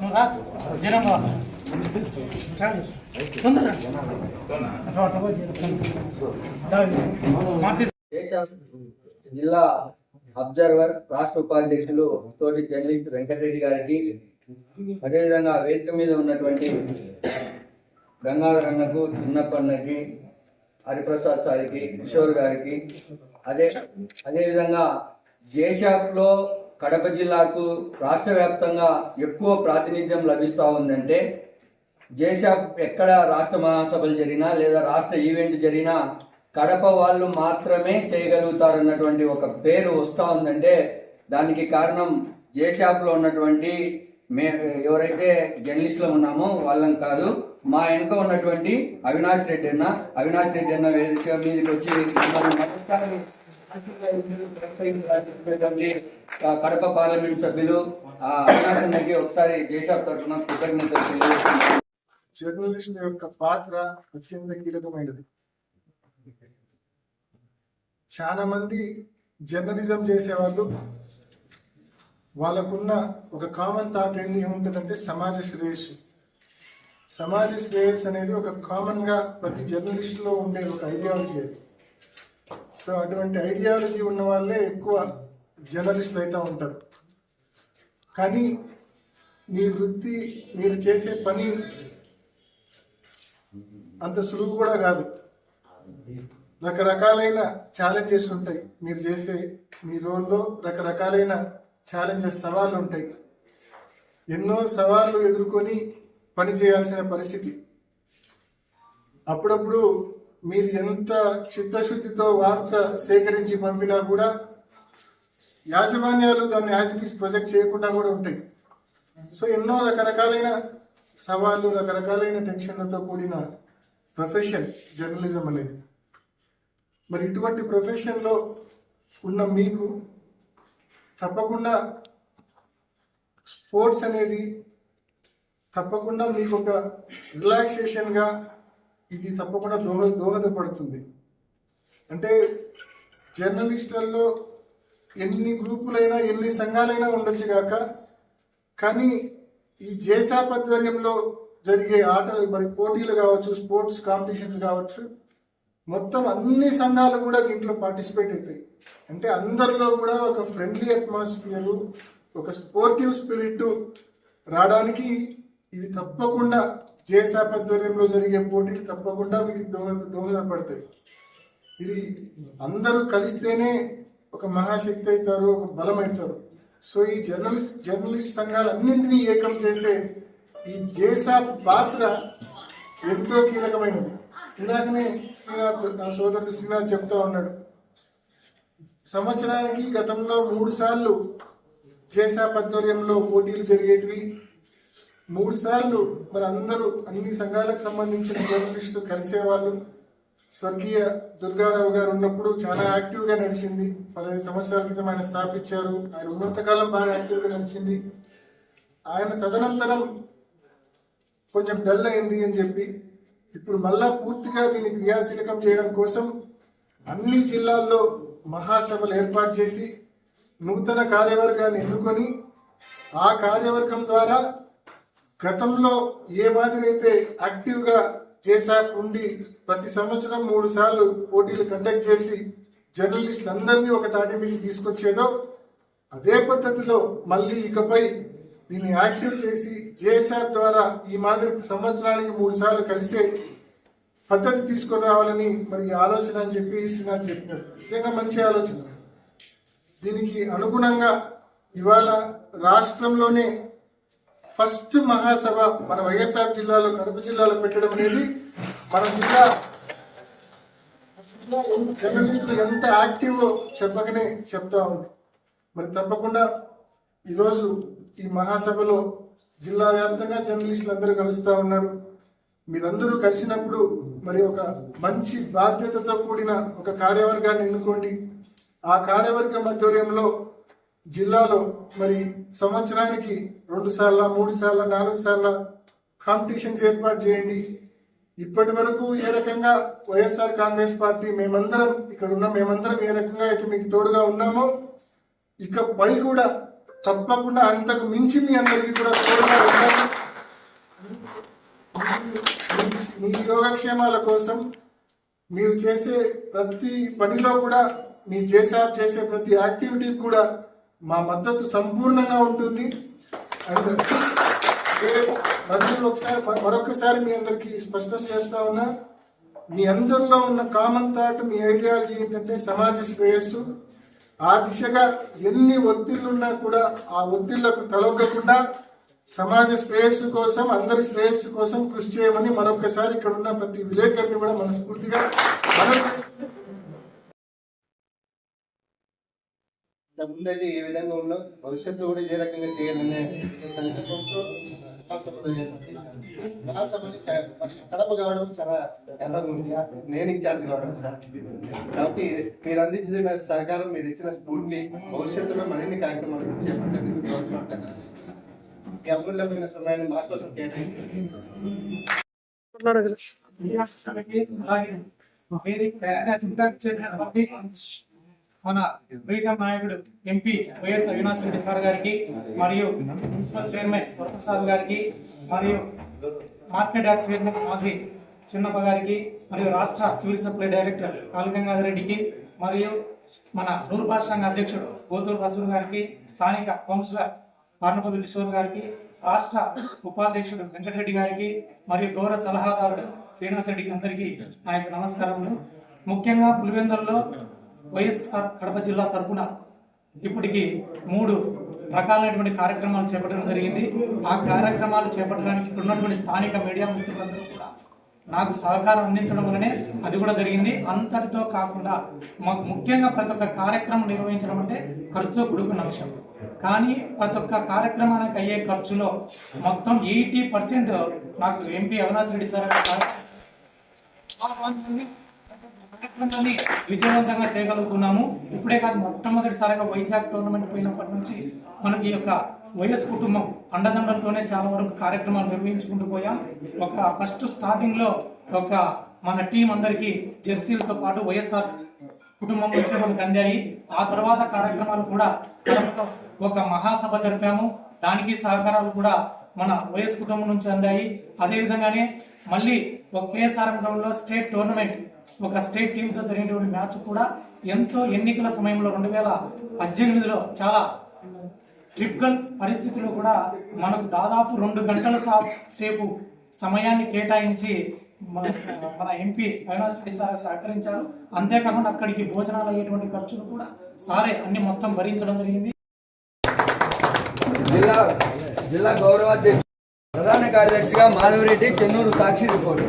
జనం జిల్లా అబ్జర్వర్ రాష్ట్ర ఉపాధ్యక్షులు తోటి జర్నలిస్ట్ వెంకటరెడ్డి గారికి అదేవిధంగా వేదిక మీద ఉన్నటువంటి గంగాధర్ అన్నకు చిన్నప్పన్నకి హరిప్రసాద్ సార్కి కిషోర్ గారికి అదే అదేవిధంగా జేషాప్లో కడప జిల్లాకు రాష్ట్ర వ్యాప్తంగా ఎక్కువ ప్రాతినిధ్యం లభిస్తూ ఉందంటే జేసాప్ ఎక్కడ రాష్ట్ర మహాసభలు జరిగినా లేదా రాష్ట్ర ఈవెంట్ జరిగినా కడప వాళ్ళు మాత్రమే చేయగలుగుతారన్నటువంటి ఒక పేరు వస్తూ ఉందంటే దానికి కారణం జేషాప్లో ఉన్నటువంటి మే ఎవరైతే జర్నలిస్ట్లో ఉన్నామో వాళ్ళం కాదు మా వెనుక ఉన్నటువంటి అవినాష్ రెడ్డి అన్న. అవినాష్ రెడ్డి అన్న వేదిక మీదకి వచ్చి నమస్కారం కడప పార్లమెంట్ సభ్యులు ఆ ఒకసారి తరఫున కృతజ్ఞతలు జర్నలిస్ట్ యొక్క పాత్ర అత్యంత కీలకమైనది. చాలా మంది జర్నలిజం చేసేవాళ్ళు వాళ్ళకున్న ఒక కామన్ థాట్ ఏంటి ఏముంటుందంటే సమాజ శ్రేయస్సు. సమాజ శ్రేయస్సు అనేది ఒక కామన్గా ప్రతి జర్నలిస్ట్లో ఉండే ఒక ఐడియాలజీ అది. సో అటువంటి ఐడియాలజీ ఉన్న వాళ్ళే ఎక్కువ జర్నలిస్టులు అయితే ఉంటారు. కానీ మీ వృత్తి మీరు చేసే పని అంత సులువు కూడా కాదు. రకరకాలైన ఛాలెంజెస్ ఉంటాయి. మీరు చేసే మీ రోల్లో రకరకాలైన ఛాలెంజెస్ సవాళ్ళు ఉంటాయి. ఎన్నో సవాళ్ళు ఎదుర్కొని పని చేయాల్సిన పరిస్థితి. అప్పుడప్పుడు మీరు ఎంత చిత్తశుద్ధితో వార్త సేకరించి పంపినా కూడా యాజమాన్యాలు దాన్ని యాజ్ ప్రొజెక్ట్ చేయకుండా కూడా ఉంటాయి. సో ఎన్నో రకరకాలైన సవాళ్ళు రకరకాలైన టెన్షన్లతో కూడిన ప్రొఫెషన్ జర్నలిజం అనేది. మరి ఇటువంటి ప్రొఫెషన్లో ఉన్న మీకు తప్పకుండా స్పోర్ట్స్ అనేది తప్పకుండా మీకు ఒక రిలాక్సేషన్గా ఇది తప్పకుండా దోహ దోహదపడుతుంది. అంటే జర్నలిస్టులలో ఎన్ని గ్రూపులైనా ఎన్ని సంఘాలైనా ఉండొచ్చు కాక కానీ ఈ జేసాపధ్వర్యంలో జరిగే ఆటలు మరి పోటీలు కావచ్చు స్పోర్ట్స్ కాంపిటీషన్స్ కావచ్చు మొత్తం అన్ని సంఘాలు కూడా దీంట్లో పార్టిసిపేట్ అవుతాయి. అంటే అందరిలో కూడా ఒక ఫ్రెండ్లీ అట్మాస్ఫియర్ ఒక స్పోర్టివ్ స్పిరిట్ రావడానికి ఇవి తప్పకుండా జేసాపధ్వర్యంలో జరిగే పోటీలు తప్పకుండా వీటికి దోహద దోహదపడతాయి. ఇది అందరూ కలిస్తేనే ఒక మహాశక్తి అవుతారు ఒక బలం అవుతారు. సో ఈ జర్నలిస్ట్ జర్నలిస్ట్ సంఘాలన్నింటినీ ఏకం చేసే ఈ జేసా పాత్ర ఎంతో కీలకమైనది. ఇందాకనే శ్రీనాథ్ నా సోదరుడు శ్రీనాథ్ చెప్తా ఉన్నాడు. సంవత్సరానికి గతంలో మూడు సార్లు జేసాప్ ఆధ్వర్యంలో పోటీలు జరిగేటివి. మూడు సార్లు మరి అందరూ అన్ని సంఘాలకు సంబంధించిన జర్నలిస్టులు కలిసేవాళ్ళు. స్వర్గీయ దుర్గారావు గారు ఉన్నప్పుడు చాలా యాక్టివ్గా నడిచింది. పదహైదు సంవత్సరాల క్రితం ఆయన స్థాపించారు. ఆయన ఉన్నంతకాలం బాగా యాక్టివ్గా నడిచింది. ఆయన తదనంతరం కొంచెం డల్ అయింది అని చెప్పి ఇప్పుడు మళ్ళా పూర్తిగా దీన్ని క్రియాశీలకం చేయడం కోసం అన్ని జిల్లాల్లో మహాసభలు ఏర్పాటు చేసి నూతన కార్యవర్గాన్ని ఎన్నుకొని ఆ కార్యవర్గం ద్వారా గతంలో ఏ మాదిరి అయితే యాక్టివ్ జేసాప్ ఉండి ప్రతి సంవత్సరం మూడు సార్లు పోటీలు కండక్ట్ చేసి జర్నలిస్టులు అందరినీ ఒక తాటి మీద తీసుకొచ్చేదో అదే పద్ధతిలో మళ్ళీ ఇకపై దీన్ని యాక్టివ్ చేసి జేసాప్ ద్వారా ఈ మాదిరి సంవత్సరానికి మూడు సార్లు కలిసే పద్ధతి తీసుకొని రావాలని మరి ఆలోచన అని చెప్పి శ్రీనాథ్ చెప్పినారు. నిజంగా మంచి ఆలోచన. దీనికి అనుగుణంగా ఇవాళ రాష్ట్రంలోనే ఫస్ట్ మహాసభ మన వైఎస్ఆర్ జిల్లాలో కడప జిల్లాలో పెట్టడం అనేది మన జిల్లా జర్నలిస్టులు ఎంత యాక్టివ్ చెప్పకనే చెప్తా ఉంది. మరి తప్పకుండా ఈరోజు ఈ మహాసభలో జిల్లా వ్యాప్తంగా జర్నలిస్టులు అందరూ కలుస్తూ ఉన్నారు. మీరందరూ కలిసినప్పుడు మరి ఒక మంచి బాధ్యతతో కూడిన ఒక కార్యవర్గాన్ని ఎన్నుకోండి. ఆ కార్యవర్గ ఆధ్వర్యంలో జిల్లాలో మరి సంవత్సరానికి రెండు సార్ల మూడు సార్ల నాలుగు సార్ల కాంపిటీషన్స్ ఏర్పాటు చేయండి. ఇప్పటి వరకు ఏ రకంగా వైఎస్ఆర్ కాంగ్రెస్ పార్టీ మేమందరం ఇక్కడ ఉన్న మేమందరం ఏ రకంగా అయితే మీకు తోడుగా ఉన్నామో ఇకపై కూడా తప్పకుండా అంతకు మించి మీ అందరికీ కూడా తోడుగా ఉన్నాము మీ- యోగక్షేమాల కోసం మీరు చేసే ప్రతి పనిలో కూడా మీ చేసే చేసే ప్రతి యాక్టివిటీ కూడా మా మద్దతు సంపూర్ణంగా ఉంటుంది. అండ్ ఒకసారి మరొకసారి మీ అందరికీ స్పష్టం చేస్తా ఉన్నా మీ అందరిలో ఉన్న కామన్ థాట్ మీ ఐడియాలజీ ఏంటంటే సమాజ శ్రేయస్సు. ఆ దిశగా ఎన్ని ఒత్తిళ్ళున్నా కూడా ఆ ఒత్తిళ్ళకు తలొగ్గకుండా సమాజ శ్రేయస్సు కోసం అందరి శ్రేయస్సు కోసం కృషి చేయమని మరొకసారి ఇక్కడ ఉన్న ప్రతి విలేకరిని కూడా మనస్ఫూర్తిగా మనం ముందైతే ఏ విధంగా ఉన్నా భవిష్యత్తు కూడా ఇదే రకంగా చేయాలనే సంకల్పంతో మహాసభలో ఏర్పడ్డాను. ఫస్ట్ కడప కావడం చాలా గర్వంగా ఉంది. నేను ఇన్ఛార్జ్ కావడం సార్ కాబట్టి మీరు అందించిన సహకారం మీరు ఇచ్చిన స్ఫూర్తిని భవిష్యత్తులో మరిన్ని కార్యక్రమాలు చేపట్టేందుకు దోహదపడతాను ఈ అమూల్యమైన సమయాన్ని మా కోసం కేటాయించి మన ప్రీతం నాయకుడు ఎంపీ వైఎస్ అవినాష్ రెడ్డి సార్ గారికి మరియు మున్సిపల్ చైర్మన్ వరప్రసాద్ గారికి మరియు మార్కెట్ యార్డ్ చైర్మన్ మాజీ చిన్నప్ప గారికి మరియు రాష్ట్ర సివిల్ సప్లై డైరెక్టర్ కాళగంగాధర్ రెడ్డికి మరియు మన నూరుపాల్ సంఘ అధ్యక్షుడు గోతూరు రసూల్ గారికి స్థానిక కౌన్సిలర్ పార్నపల్లి కిషోర్ గారికి రాష్ట్ర ఉపాధ్యక్షుడు వెంకటరెడ్డి గారికి మరియు గౌరవ సలహాదారుడు శ్రీనాథ్ రెడ్డికి అందరికీ నా యొక్క నమస్కారములు. ముఖ్యంగా పులివెందుల్లో వైఎస్ఆర్ కడప జిల్లా తరఫున ఇప్పటికి మూడు రకాలైనటువంటి కార్యక్రమాలు చేపట్టడం జరిగింది. ఆ కార్యక్రమాలు చేపట్టడానికి ఇక్కడ ఉన్నటువంటి స్థానిక మీడియా మిత్రులందరూ కూడా నాకు సహకారం అందించడం వల్లనే అది కూడా జరిగింది. అంతటితో కాకుండా మాకు ముఖ్యంగా ప్రతి ఒక్క కార్యక్రమం నిర్వహించడం అంటే ఖర్చుతో కూడుకున్న విషయం కానీ ప్రతి ఒక్క కార్యక్రమానికి అయ్యే ఖర్చులో మొత్తం ఎయిటీ పర్సెంట్ నాకు ఎంపీ అవినాష్ రెడ్డి సార్ కార్యక్రమాన్ని విజయవంతంగా చేయగలుగుతున్నాము. ఇప్పుడే కాదు మొట్టమొదటిసారిగా వైజాగ్ టోర్నమెంట్ పోయినప్పటి నుంచి మనకి ఈ యొక్క వైఎస్ కుటుంబం అండదండలతోనే చాలా వరకు కార్యక్రమాలు నిర్వహించుకుంటూ పోయాం. ఒక ఫస్ట్ స్టార్టింగ్లో ఒక మన టీం అందరికీ జెర్సీలతో పాటు వైఎస్ఆర్ కుటుంబం నుంచి మనకు అందాయి. ఆ తర్వాత కార్యక్రమాలు కూడా ఒక మహాసభ జరిపాము. దానికి సహకారాలు కూడా మన వైఎస్ కుటుంబం నుంచి అందాయి. అదేవిధంగానే మళ్ళీ ఒక కేఎస్ఆర్ఎం గ్రౌండ్లో స్టేట్ టోర్నమెంట్ ఒక స్టేట్ టీంతో జరిగినటువంటి మ్యాచ్ కూడా ఎంతో ఎన్నికల సమయంలో రెండు వేల పద్దెనిమిదిలో చాలా డిఫికల్ పరిస్థితుల్లో కూడా మనకు దాదాపు రెండు గంటల సేపు సమయాన్ని కేటాయించి మన మన ఎంపీ ఫైనాన్స్ సార్ సహకరించారు. అంతేకాకుండా అక్కడికి భోజనాలు అయ్యేటువంటి ఖర్చులు కూడా సారే అన్ని మొత్తం భరించడం జరిగింది. జిల్లా జిల్లా గౌరవాధ్యక్షుడు ప్రధాన కార్యదర్శిగా మాధవరెడ్డి చెన్నూరు సాక్షి రిపోర్ట్.